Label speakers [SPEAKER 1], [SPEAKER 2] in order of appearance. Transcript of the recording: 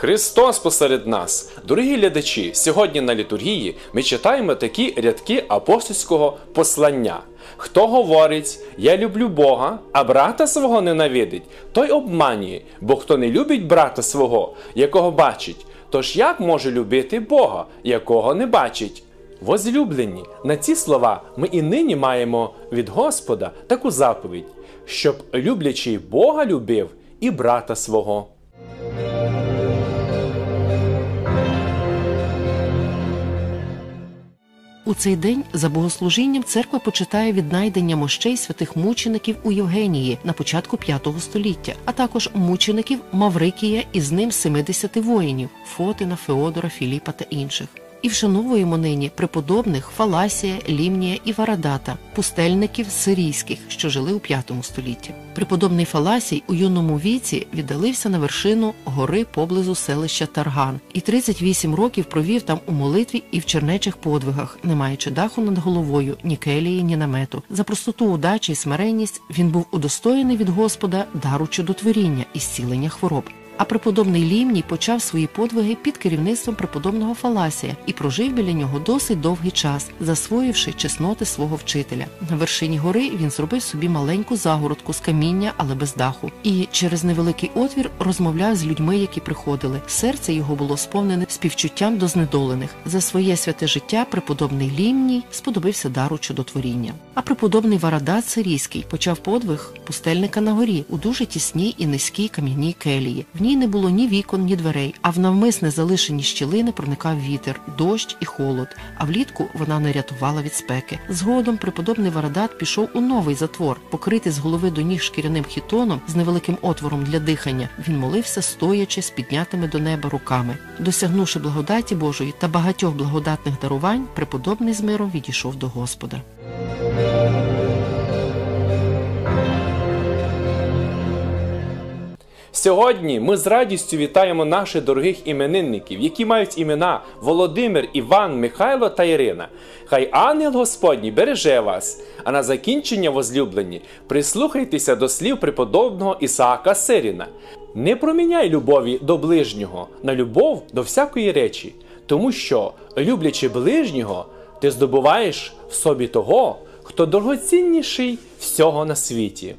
[SPEAKER 1] Христос посеред нас. Дорогі глядачі, сьогодні на літургії ми читаємо такі рядки апостольського послання. Хто говорить, я люблю Бога, а брата свого ненавидить, той обманює, бо хто не любить брата свого, якого бачить, тож як може любити Бога, якого не бачить? Возлюблені, на ці слова ми і нині маємо від Господа таку заповідь, щоб люблячий Бога любив і брата свого.
[SPEAKER 2] У цей день за богослужінням церква почитає віднайдення мощей святих мучеників у Євгенії на початку V століття, а також мучеників Маврикія і з ним 70 воїнів Фотина, Феодора, Філіпа та інших. І вшановуємо нині преподобних Фаласія, Лімнія і Варадата, пустельників сирійських, що жили у V столітті. Преподобний Фаласій у юному віці віддалився на вершину гори поблизу селища Тарган і 38 років провів там у молитві і в чернечих подвигах, не маючи даху над головою, ні келії, ні намету. За простоту удачі і смиренність він був удостоєний від Господа дару чудотворіння і зцілення хвороб. А преподобний Лімній почав свої подвиги під керівництвом преподобного Фаласія і прожив біля нього досить довгий час, засвоївши чесноти свого вчителя. На вершині гори він зробив собі маленьку загородку з каміння, але без даху, і через невеликий отвір розмовляв з людьми, які приходили. Серце його було сповнене співчуттям до знедолених. За своє святе життя преподобний Лімній сподобився дару чудотворіння. А преподобний Варадат Сирійський почав подвиг пустельника на горі у дуже тісній і низькій кам'яній келії. В ній не було ні вікон, ні дверей, а в навмисне залишені щілини проникав вітер, дощ і холод. А влітку вона не рятувала від спеки. Згодом преподобний Варадат пішов у новий затвор, покритий з голови до ніг шкіряним хітоном з невеликим отвором для дихання. Він молився, стоячи з піднятими до неба руками. Досягнувши благодаті Божої та багатьох благодатних дарувань, преподобний з миром відійшов до Господа.
[SPEAKER 1] Сьогодні ми з радістю вітаємо наших дорогих іменинників, які мають імена Володимир, Іван, Михайло та Ірина. Хай ангел Господній береже вас. А на закінчення, возлюблені, прислухайтеся до слів преподобного Ісаака Сиріна. Не проміняй любові до ближнього на любов до всякої речі, тому що, люблячи ближнього, ти здобуваєш в собі того, хто дорогоцінніший всього на світі.